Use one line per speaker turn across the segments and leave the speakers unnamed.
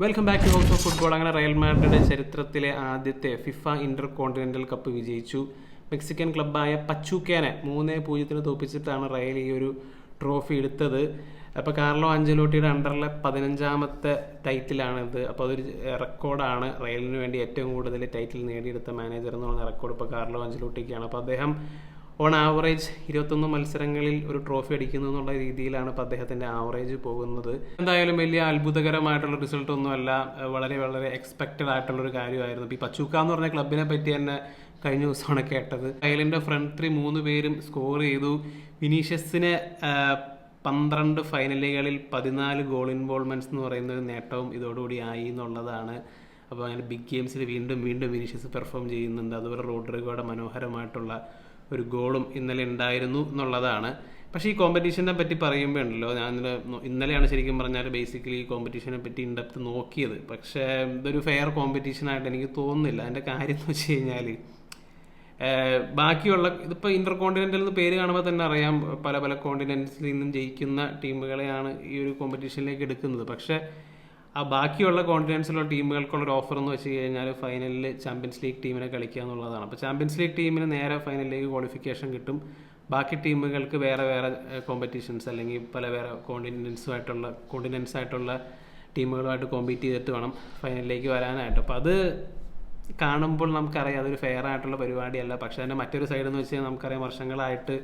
Welcome back to House of Football അങ്ങനെ Real Madrid ചരിത്രത്തിലെ ആദ്യത്തെ ഫിഫ ഇന്റർ കോണ്ടിനെന്റൽ കപ്പ് വിജയിച്ചു. മെക്സിക്കൻ ക്ലബ്ബായ പച്ചുക്കേനെ മൂന്ന് പൂജ്യത്തിന് തോപ്പിച്ചിട്ടാണ് റയൽ ഈ ഒരു ട്രോഫി എടുത്തത്. അപ്പോൾ കാർലോ അഞ്ചലോട്ടിയുടെ അണ്ടറിലെ പതിനഞ്ചാമത്തെ ടൈറ്റിലാണിത് അപ്പോൾ അതൊരു റെക്കോർഡാണ് റയലിന് വേണ്ടി ഏറ്റവും കൂടുതൽ ടൈറ്റിൽ നേടിയെടുത്ത മാനേജർ എന്ന് പറഞ്ഞ റെക്കോർഡ് ഇപ്പോൾ കാർലോ അഞ്ചലോട്ടിക്കാണ് അപ്പോൾ അദ്ദേഹം ഓൺ ആവറേജ് ഇരുപത്തൊന്ന് മത്സരങ്ങളിൽ ഒരു ട്രോഫി അടിക്കുന്നു എന്നുള്ള രീതിയിലാണ് ഇപ്പോൾ അദ്ദേഹത്തിന്റെ ആവറേജ് പോകുന്നത്. എന്തായാലും വലിയ അത്ഭുതകരമായിട്ടുള്ള റിസൾട്ട് ഒന്നുമല്ല വളരെ വളരെ എക്സ്പെക്റ്റഡ് ആയിട്ടുള്ള ഒരു കാര്യമായിരുന്നു. ഈ പച്ചൂക്ക എന്ന് പറഞ്ഞ ക്ലബിനെ പറ്റി തന്നെ കഴിഞ്ഞ ദിവസമാണ് കേട്ടത്. അയലിന്റെ ഫ്രണ്ട് ത്രീ മൂന്ന് പേരും സ്കോർ ചെയ്തു. വിനീഷ്യസിന് പന്ത്രണ്ട് ഫൈനലുകളിൽ പതിനാല് ഗോൾ ഇൻവോൾവ്മെന്റ്സ് എന്ന് പറയുന്ന ഒരു നേട്ടവും ഇതോടുകൂടി ആയി എന്നുള്ളതാണ്. അപ്പോൾ അങ്ങനെ ബിഗ് ഗെയിംസിൽ വീണ്ടും വീണ്ടും വിനീഷ്യസ് പെർഫോം ചെയ്യുന്നുണ്ട്. അതുപോലെ റോഡ്രിഗോയുടെ മനോഹരമായിട്ടുള്ള ഒരു ഗോളും ഇന്നലെ ഉണ്ടായിരുന്നു എന്നുള്ളതാണ്. പക്ഷേ ഈ കോമ്പറ്റീഷനെ പറ്റി പറയുമ്പോൾ ഉണ്ടല്ലോ ഞാൻ ഇന്നലെ ഇന്നലെയാണ് ശരിക്കും പറഞ്ഞാൽ ബേസിക്കലി ഈ കോമ്പറ്റീഷനെ പറ്റി ഇൻഡെപ്ത് നോക്കിയത്. പക്ഷേ ഇതൊരു ഫെയർ കോമ്പറ്റീഷനായിട്ട് എനിക്ക് തോന്നുന്നില്ല. അതിന്റെ കാര്യം എന്ന് വെച്ച് കഴിഞ്ഞാൽ ബാക്കിയുള്ള ഇതിപ്പോൾ ഇന്റർ കോണ്ടിനെന്റൽ എന്ന് പേര് കാണുമ്പോൾ തന്നെ അറിയാം പല പല കോണ്ടിനെന്റ്സിൽ നിന്നും ജയിക്കുന്ന ടീമുകളെയാണ് ഈ ഒരു കോമ്പറ്റീഷനിലേക്ക് എടുക്കുന്നത്. പക്ഷേ ആ ബാക്കിയുള്ള കോൺഫിഡൻസിലുള്ള ടീമുകൾക്കുള്ള ഒരു ഓഫർ എന്ന് വെച്ച് കഴിഞ്ഞാൽ ഫൈനലിൽ ചാമ്പ്യൻസ് ലീഗ് ടീമിനെ കളിക്കുക എന്നുള്ളതാണ്. അപ്പോൾ ചാമ്പ്യൻസ് ലീഗ് ടീമിന് നേരെ ഫൈനലിലേക്ക് ക്വാളിഫിക്കേഷൻ കിട്ടും. ബാക്കി ടീമുകൾക്ക് വേറെ വേറെ കോമ്പറ്റീഷൻസ് അല്ലെങ്കിൽ പല വേറെ കോണ്ടിനെൻസുമായിട്ടുള്ള കോണ്ടിനെൻസ് ആയിട്ടുള്ള ടീമുകളുമായിട്ട് കോമ്പീറ്റ് ചെയ്തിട്ട് വേണം ഫൈനലിലേക്ക് വരാനായിട്ട്. അപ്പോൾ അത് കാണുമ്പോൾ നമുക്കറിയാം അതൊരു ഫെയർ ആയിട്ടുള്ള പരിപാടിയല്ല. പക്ഷേ അതിന്റെ മറ്റൊരു സൈഡ് എന്ന് കഴിഞ്ഞാൽ നമുക്കറിയാം വർഷങ്ങളായിട്ട്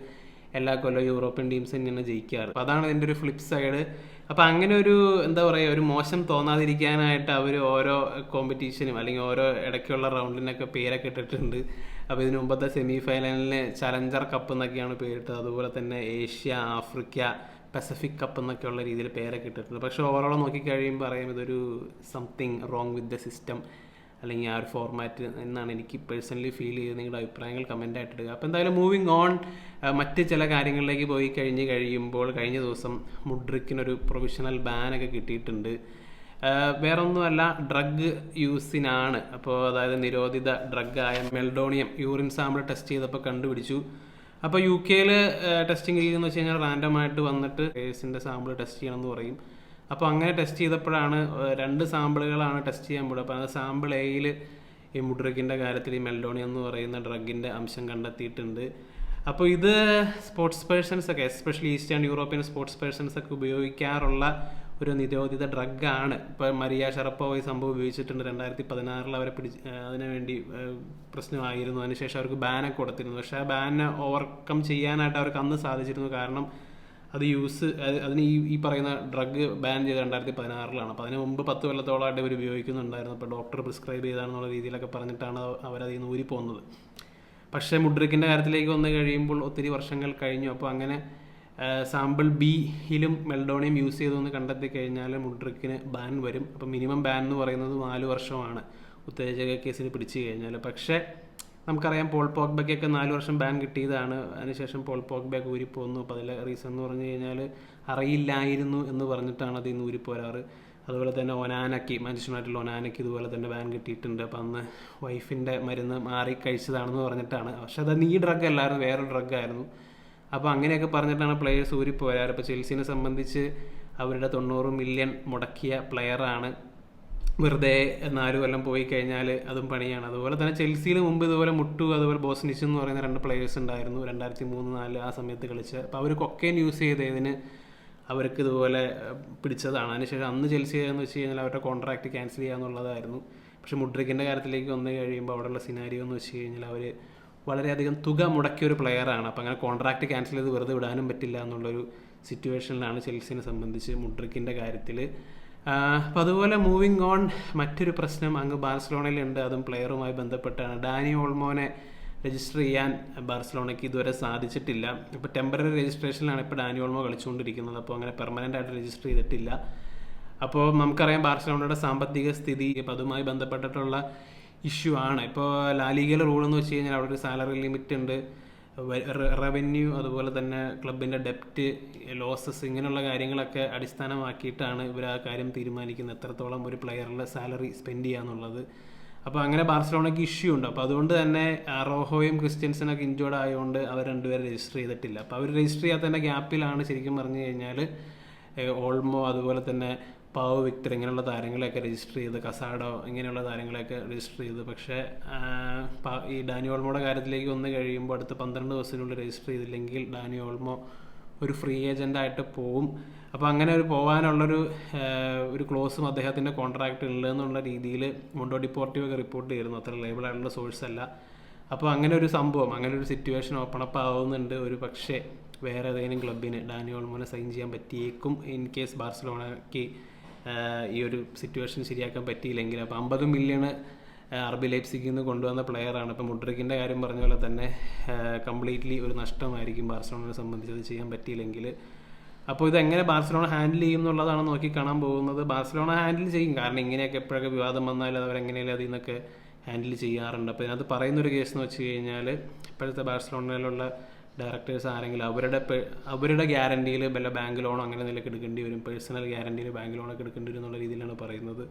എല്ലാ കൊല്ലവും യൂറോപ്യൻ ടീംസ് തന്നെയാണ് ജയിക്കാറ്. അപ്പോൾ അതാണ് ഇതിന്റെ ഒരു ഫ്ലിപ്പ് സൈഡ് അപ്പോൾ അങ്ങനെ ഒരു എന്താ പറയുക ഒരു മോശം തോന്നാതിരിക്കാനായിട്ട് അവർ ഓരോ കോമ്പറ്റീഷനും അല്ലെങ്കിൽ ഓരോ ഇടയ്ക്കുള്ള റൗണ്ടിനൊക്കെ പേരൊക്കെ ഇട്ടിട്ടുണ്ട്. അപ്പോൾ ഇതിനു മുമ്പത്തെ സെമി ഫൈനലിന് ചലഞ്ചർ കപ്പ് എന്നൊക്കെയാണ് പേരിട്ടത്. അതുപോലെ തന്നെ ഏഷ്യ ആഫ്രിക്ക പസഫിക് കപ്പ് എന്നൊക്കെയുള്ള രീതിയിൽ പേരൊക്കെ ഇട്ടിട്ടുണ്ട്. പക്ഷേ ഓവറോൾ നോക്കിക്കഴിയുമ്പോൾ പറയും ഇതൊരു something wrong with the system അല്ലെങ്കിൽ ആ ഒരു ഫോർമാറ്റ് എന്നാണ് എനിക്ക് പേഴ്സണലി ഫീൽ ചെയ്ത് നിങ്ങളുടെ അഭിപ്രായങ്ങൾ കമന്റ് ആയിട്ട് ഇടുക. അപ്പോൾ എന്തായാലും മൂവിങ് ഓൺ മറ്റ് ചില കാര്യങ്ങളിലേക്ക് പോയി കഴിഞ്ഞ് കഴിയുമ്പോൾ കഴിഞ്ഞ ദിവസം മുഡ്രിക്കിനൊരു പ്രൊവിഷണൽ ബാനൊക്കെ കിട്ടിയിട്ടുണ്ട്. വേറൊന്നുമല്ല ഡ്രഗ് യൂസിനാണ് അപ്പോൾ അതായത് നിരോധിത ഡ്രഗായ മെൽഡോണിയം യൂറിൻ സാമ്പിൾ ടെസ്റ്റ് ചെയ്തപ്പോൾ കണ്ടുപിടിച്ചു. അപ്പോൾ യു കെയിൽ ടെസ്റ്റിംഗ് ചെയ്യുന്നത് വെച്ച് കഴിഞ്ഞാൽ റാൻഡമായിട്ട് വന്നിട്ട് കേസിന്റെ സാമ്പിൾ ടെസ്റ്റ് ചെയ്യണമെന്ന് പറയും. അപ്പോൾ അങ്ങനെ ടെസ്റ്റ് ചെയ്തപ്പോഴാണ് രണ്ട് സാമ്പിളുകളാണ് ടെസ്റ്റ് ചെയ്യാൻ പോകുന്നത് അപ്പോൾ ആ സാമ്പിൾ എയിൽ ഈ മുഡ്രിക്കിന്റെ കാര്യത്തിൽ ഈ മെൽഡോണി എന്ന് പറയുന്ന ഡ്രഗിന്റെ അംശം കണ്ടെത്തിയിട്ടുണ്ട്. അപ്പോൾ ഇത് സ്പോർട്സ് പേഴ്സൺസ് ഒക്കെ especially eastern European sports persons ഒക്കെ ഉപയോഗിക്കാറുള്ള ഒരു നിരോധിത ഡ്രഗാണ് ഇപ്പോൾ മരിയ ഷറപ്പോവ ഈ സംഭവം ഉപയോഗിച്ചിട്ടുണ്ട്. രണ്ടായിരത്തി പതിനാറിൽ അവരെ പിടിച്ച് അതിനുവേണ്ടി പ്രശ്നമായിരുന്നു. അതിനുശേഷം അവർക്ക് ബാനൊക്കെ കൊടുത്തിരുന്നു. പക്ഷേ ആ ബാനെ ഓവർകം ചെയ്യാനായിട്ട് അവർക്ക് അന്ന് സാധിച്ചിരുന്നു. കാരണം അത് യൂസ് അത് അതിന് ഈ ഈ പറയുന്ന ഡ്രഗ് ബാൻ ചെയ്ത് രണ്ടായിരത്തി പതിനാറിലാണ്. അപ്പോൾ അതിന് മുമ്പ് പത്ത് കൊല്ലത്തോളമായിട്ട് ഇവർ ഉപയോഗിക്കുന്നുണ്ടായിരുന്നു. അപ്പോൾ ഡോക്ടർ പ്രിസ്ക്രൈബ് ചെയ്താണെന്നുള്ള രീതിയിലൊക്കെ പറഞ്ഞിട്ടാണ് അവരതിൽ നിന്ന് ഊരി പോകുന്നത് പക്ഷേ മുഡ്രിക്കിന്റെ കാര്യത്തിലേക്ക് വന്നു കഴിയുമ്പോൾ ഒത്തിരി വർഷങ്ങൾ കഴിഞ്ഞു. അപ്പോൾ അങ്ങനെ സാമ്പിൾ ബിയിലും മെൽഡോണിയം യൂസ് ചെയ്തു എന്ന് കണ്ടെത്തി കഴിഞ്ഞാൽ മുഡ്രിക്കിന് ബാൻ വരും. അപ്പോൾ മിനിമം ബാൻ എന്ന് പറയുന്നത് നാല് വർഷമാണ് ഉത്തേജക കേസിന് പിടിച്ചു കഴിഞ്ഞാൽ പക്ഷേ നമുക്കറിയാം പോൾ പോഗ്ബയ്ക്കൊക്കെ നാല് വർഷം ബാൻ കിട്ടിയതാണ്. അതിനുശേഷം പോൾ പോഗ്ബയൊക്കെ ഊരിപ്പോന്നു. അപ്പോൾ അതിലെ റീസൺ എന്ന് പറഞ്ഞു കഴിഞ്ഞാൽ അറിയില്ലായിരുന്നു എന്ന് പറഞ്ഞിട്ടാണ് അതിൽ നിന്ന് ഊരിപ്പോരാറ്. അതുപോലെ തന്നെ ഒനാനയ്ക്ക് മനുഷ്യനായിട്ടുള്ള ഒനാനയ്ക്ക് ഇതുപോലെ തന്നെ ബാൻ കിട്ടിയിട്ടുണ്ട്. അപ്പം അന്ന് വൈഫിന്റെ മരുന്ന് മാറി കഴിച്ചതാണെന്ന് പറഞ്ഞിട്ടാണ്. പക്ഷെ അത് നീ ഡ്രഗ് അല്ലായിരുന്നു വേറൊരു ഡ്രഗ് ആയിരുന്നു. അപ്പോൾ അങ്ങനെയൊക്കെ പറഞ്ഞിട്ടാണ് പ്ലെയേഴ്സ് ഊരിപ്പോരാറ്. ഇപ്പോൾ ചെൽസിനെ സംബന്ധിച്ച് അവരുടെ തൊണ്ണൂറ് മില്യൺ മുടക്കിയ പ്ലെയറാണ് വെറുതെ നാല് കൊല്ലം പോയി കഴിഞ്ഞാൽ അതും പണിയാണ്. അതുപോലെ തന്നെ ചെൽസിയിൽ മുമ്പ് ഇതുപോലെ മുട്ടു അതുപോലെ ബോസ്നിച്ച് എന്ന് പറയുന്ന രണ്ട് പ്ലെയേഴ്സ് ഉണ്ടായിരുന്നു രണ്ടായിരത്തി മൂന്ന് നാല് ആ സമയത്ത് കളിച്ച്. അപ്പോൾ അവർ യൂസ് ചെയ്തതിന് അവർക്ക് ഇതുപോലെ പിടിച്ചതാണ്. അതിനുശേഷം അന്ന് ചെൽസി എന്ന് വെച്ച് കഴിഞ്ഞാൽ അവരുടെ കോൺട്രാക്ട് ക്യാൻസൽ ചെയ്യുക എന്നുള്ളതായിരുന്നു. പക്ഷേ മുഡ്രിക്കിന്റെ കാര്യത്തിലേക്ക് വന്നു കഴിയുമ്പോൾ അവിടെയുള്ള സിനാരിയോ എന്ന് വെച്ച് കഴിഞ്ഞാൽ അവർ വളരെയധികം തുക മുടക്കിയ ഒരു പ്ലെയറാണ് അപ്പോൾ അങ്ങനെ കോൺട്രാക്ട് ക്യാൻസൽ ചെയ്ത് വെറുതെ വിടാനും പറ്റില്ല എന്നുള്ളൊരു സിറ്റുവേഷനിലാണ് ചെൽസിനെ സംബന്ധിച്ച് മുഡ്രിക്കിന്റെ കാര്യത്തിൽ അപ്പം അതുപോലെ മൂവിങ് ഓൺ മറ്റൊരു പ്രശ്നം അങ്ങ് ബാർസലോണയിലുണ്ട് അതും പ്ലെയറുമായി ബന്ധപ്പെട്ടാണ്. ഡാനി ഓൾമോനെ രജിസ്റ്റർ ചെയ്യാൻ ബാർസലോണയ്ക്ക് ഇതുവരെ സാധിച്ചിട്ടില്ല. ഇപ്പോൾ ടെമ്പററി രജിസ്ട്രേഷനിലാണ് ഇപ്പോൾ ഡാനി ഓൾമോ കളിച്ചുകൊണ്ടിരിക്കുന്നത്. അപ്പോൾ അങ്ങനെ പെർമനന്റ് ആയിട്ട് രജിസ്റ്റർ ചെയ്തിട്ടില്ല. അപ്പോൾ നമുക്കറിയാം ബാർസലോണയുടെ സാമ്പത്തിക സ്ഥിതി അപ്പോൾ അതുമായി ബന്ധപ്പെട്ടിട്ടുള്ള ഇഷ്യൂ ആണ്. ഇപ്പോൾ ലാലിഗയിലെ റൂൾ എന്ന് വെച്ച് കഴിഞ്ഞാൽ അവിടെ ഒരു സാലറി ലിമിറ്റ് ഉണ്ട്. റവന്യൂ അതുപോലെ തന്നെ ക്ലബിന്റെ ഡെപ്റ്റ് ലോസസ് ഇങ്ങനെയുള്ള കാര്യങ്ങളൊക്കെ അടിസ്ഥാനമാക്കിയിട്ടാണ് ഇവർ ആ കാര്യം തീരുമാനിക്കുന്നത്. എത്രത്തോളം ഒരു പ്ലെയറിന്റെ സാലറി സ്പെൻഡ് ചെയ്യാന്നുള്ളത്. അപ്പോൾ അങ്ങനെ ബാർസലോണയ്ക്ക് ഇഷ്യൂ ഉണ്ട്. അപ്പോൾ അതുകൊണ്ട് തന്നെ റോഹോയും ക്രിസ്ത്യൻസനൊക്കെ ഇഞ്ചോർഡ് ആയതുകൊണ്ട് അവർ രണ്ടുപേരും രജിസ്റ്റർ ചെയ്തിട്ടില്ല. അപ്പോൾ അവർ രജിസ്റ്റർ ചെയ്യാത്തതിന്റെ ഗ്യാപ്പിലാണ് ശരിക്കും പറഞ്ഞു കഴിഞ്ഞാൽ ഓൾമോ അതുപോലെ തന്നെ പാവ വിക്ടർ ഇങ്ങനെയുള്ള താരങ്ങളെയൊക്കെ രജിസ്റ്റർ ചെയ്ത് കസാഡോ ഇങ്ങനെയുള്ള താരങ്ങളെയൊക്കെ രജിസ്റ്റർ ചെയ്ത്. പക്ഷേ ഈ ഡാനി ഓൾമോയുടെ കാര്യത്തിലേക്ക് വന്ന് കഴിയുമ്പോൾ അടുത്ത പന്ത്രണ്ട് ദിവസത്തിനുള്ളിൽ രജിസ്റ്റർ ചെയ്തില്ലെങ്കിൽ ഡാനി ഓൾമോ ഒരു ഫ്രീ ഏജന്റ് ആയിട്ട് പോവും. അപ്പോൾ അങ്ങനെ ഒരു പോകാനുള്ളൊരു ഒരു ക്ലോസും അദ്ദേഹത്തിന്റെ കോൺട്രാക്റ്റ് ഉള്ളതെന്നുള്ള രീതിയിൽ മൊണ്ടോ ഡിപ്പോർട്ടീവ് ഒക്കെ റിപ്പോർട്ട് ചെയ്യുന്നു അത്ര ലേബിൾ ആയിട്ടുള്ള സോഴ്സ് അല്ല. അപ്പോൾ അങ്ങനെ ഒരു സംഭവം അങ്ങനെ ഒരു സിറ്റുവേഷൻ ഓപ്പൺ അപ്പ് ആവുന്നുണ്ട്. ഒരു പക്ഷേ വേറെ ഏതെങ്കിലും ക്ലബിന് ഡാനി ഓൾമോനെ സൈൻ ചെയ്യാൻ പറ്റിയേക്കും. ഇൻ കേസ് ബാർസലോണയ്ക്ക് ഈ ഒരു സിറ്റുവേഷൻ ശരിയാക്കാൻ പറ്റിയില്ലെങ്കിൽ അപ്പോൾ അമ്പത് മില്യൺ അറബി ലൈപ്സിക്കിൽ നിന്ന് കൊണ്ടുവന്ന പ്ലെയറാണ് ഇപ്പോൾ മുഡ്രിക്കിന്റെ കാര്യം പറഞ്ഞ പോലെ തന്നെ കംപ്ലീറ്റ്ലി ഒരു നഷ്ടമായിരിക്കും ബാർസലോണയെ സംബന്ധിച്ച് അത് ചെയ്യാൻ പറ്റിയില്ലെങ്കിൽ. അപ്പോൾ ഇതെങ്ങനെ ബാർസലോണ ഹാൻഡിൽ ചെയ്യും എന്നുള്ളതാണ് നോക്കി കാണാൻ പോകുന്നത്. ബാർസലോണ ഹാൻഡിൽ ചെയ്യും. കാരണം ഇങ്ങനെയൊക്കെ എപ്പോഴൊക്കെ വിവാദം വന്നാലും അവരെങ്ങനെയല്ലേ അതിൽ നിന്നൊക്കെ ഹാൻഡിൽ ചെയ്യാറുണ്ട്. അപ്പോൾ ഇതിനകത്ത് പറയുന്നൊരു കേസ് എന്ന് വെച്ച് കഴിഞ്ഞാൽ ഇപ്പോഴത്തെ ബാർസലോണയിലുള്ള ഡയറക്ടേഴ്സ് ആരെങ്കിലും അവരുടെ അവരുടെ ഗ്യാരണ്ടിയിൽ വല്ല ബാങ്ക് ലോണോ അങ്ങനെ എന്തെങ്കിലും എടുക്കേണ്ടി വരും. പേഴ്സണൽ ഗ്യാരണ്ടിയിൽ ബാങ്ക് ലോണൊക്കെ എടുക്കേണ്ടി വരും എന്നുള്ള രീതിയിലാണ് പറയുന്നത്.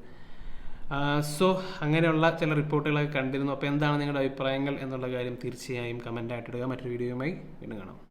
സോ അങ്ങനെയുള്ള ചില റിപ്പോർട്ടുകളൊക്കെ കണ്ടിരുന്നു. അപ്പോൾ എന്താണ് നിങ്ങളുടെ അഭിപ്രായങ്ങൾ എന്നുള്ള കാര്യം തീർച്ചയായും കമന്റായിട്ടിടുക മറ്റൊരു വീഡിയോയുമായി വീണ്ടും കാണാം.